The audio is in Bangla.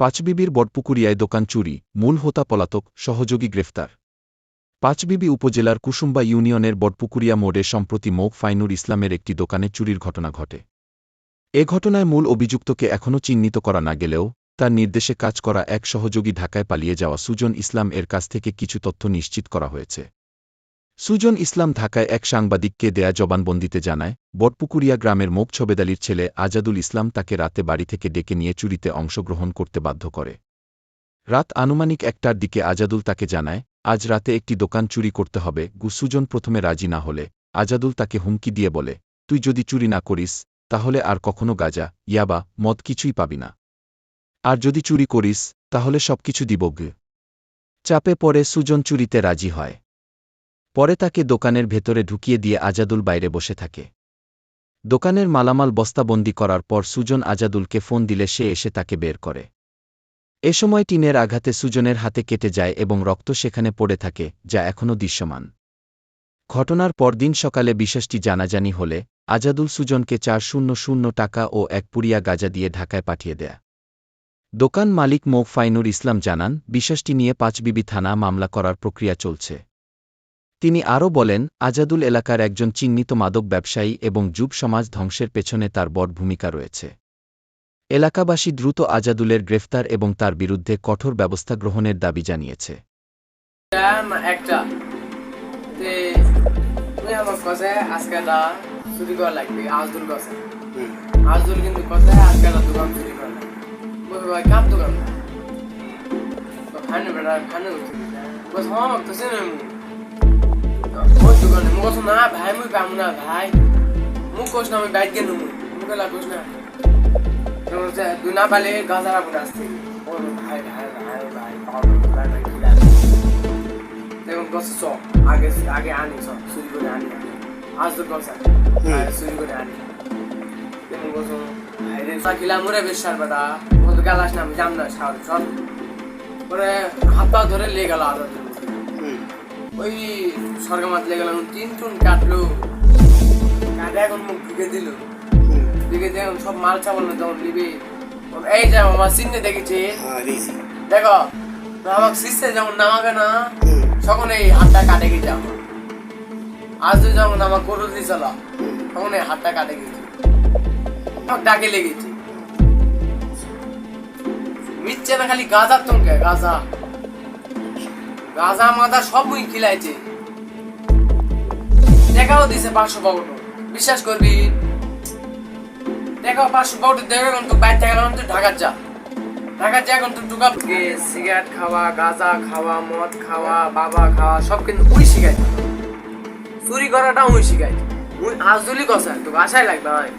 পাঁচবিবির বটপুকুরিয়ায় দোকান চুরি, মূল হোতা পলাতক, সহযোগী গ্রেফতার। পাঁচবিবি উপজেলার কুসুম্বা ইউনিয়নের বটপুকুরিয়া মোড়ে সম্প্রতি মৌক ফাইনুর ইসলামের একটি দোকানে চুরির ঘটনা ঘটে। এ ঘটনায় মূল অভিযুক্তকে এখনও চিহ্নিত করা না গেলেও, তার নির্দেশে কাজ করা এক সহযোগী ঢাকায় পালিয়ে যাওয়া সুজন ইসলাম এর কাছ থেকে কিছু তথ্য নিশ্চিত করা হয়েছে। সুজন ইসলাম ঢাকায় এক সাংবাদিককে দেয়া জবানবন্দিতে জানায়, বটপুকুরিয়া গ্রামের মোক ছবেদালির ছেলে আজাদুল ইসলাম তাকে রাতে বাড়ি থেকে ডেকে নিয়ে চুরিতে অংশগ্রহণ করতে বাধ্য করে। রাত আনুমানিক একটার দিকে আজাদুল তাকে জানায়, আজ রাতে একটি দোকান চুরি করতে হবে। গু সুজন প্রথমে রাজি না হলে, আজাদুল তাকে হুমকি দিয়ে বলে, তুই যদি চুরি না করিস, তাহলে আর কখনো গাজা, ইয়াবা, মদ কিছুই পাবি না। আর যদি চুরি করিস, তাহলে সবকিছু দিব চাপে পরে সুজন চুরিতে রাজি হয়। পরে তাকে দোকানের ভেতরে ঢুকিয়ে দিয়ে আজাদুল বাইরে বসে থাকে। দোকানের মালামাল বস্তাবন্দি করার পর সুজন আজাদুলকে ফোন দিলে সে এসে তাকে বের করে। এ সময় টিনের আঘাতে সুজনের হাতে কেটে যায় এবং রক্ত সেখানে পড়ে থাকে, যা এখনও দৃশ্যমান। ঘটনার পরদিন সকালে বিষয়টি জানাজানি হলে, আজাদুল সুজনকে চার শূন্য শূন্য টাকা ও এক পুরিয়া গাজা দিয়ে ঢাকায় পাঠিয়ে দেয়। দোকান মালিক মৌ ফাইনুর ইসলাম জানান বিষয়টি নিয়ে পাঁচবিবি থানা মামলা করার প্রক্রিয়া চলছে। তিনি আরও বলেন আজাদুল এলাকার একজন চিহ্নিত মাদক ব্যবসায়ী এবং যুব সমাজ ধ্বংসের পেছনে তার বড় ভূমিকা রয়েছে। এলাকাবাসী দ্রুত আজাদুলের গ্রেফতার এবং তার বিরুদ্ধে কঠোর ব্যবস্থা গ্রহণের দাবি জানিয়েছে। খানে খানে বস হ্যাঁ তো ওই দোকানে মুখ কছ না ভাই মুই পাবো না ভাই। মুখ কছ না আমি বাইক গেল মুই মুখে লাগোস না। তুই না পালে গাঁজা রাখুন আসতে ভাই ভাই ভাই ভাই ভাই ভাই দেখুন কত চ আগে আগে আনি চ চুরি করে আনি আজ তো কসা চুরি করে আনি। দেখুন কত আরে সাকিলা মরে বেশ সার বেটা কত গালাস না আমি জান না সার সব পরে হাত পা ধরে লেগে গেল আদা ওই সরকার লেগে গেল তিন টুন কাটলো। কাটে এখন মুখ ঢুকে দিল। ঢুকে দিয়ে সব মাল চাবল না তখন নিবি। এই যে আমার চিহ্নে দেখেছি? দেখো আমাকে শিখছে যেমন নামাবে না তখন এই হাতটা কাটে গেছে আমার। আজ তুই যেমন আমার গরু দিয়ে চলা তখন এই হাতটা কাটে গেছে। আমার ডাকে লেগেছে। মিচ্ছে না খালি গাজার তোমকে গাজা। গাজা মাদা সব মুই খিলাইছে। দেখাও দিছে পাঁচশো পাউন্ড। বিশ্বাস করবি? দেখাও পাঁচশো পাউন্ড দেবে এখন তুই বাইর থেকে গেলাম তুই ঢাকার যা। ঢাকার যা এখন তুই ঢুকা। সিগারেট খাওয়া গাঁজা খাওয়া মদ খাওয়া বাবা খাওয়া সব কিন্তু উই শিখাই চুরি করাটা উই শিখাই মুই আজদুলি কষা তোকে আশাই লাগবে ভাই।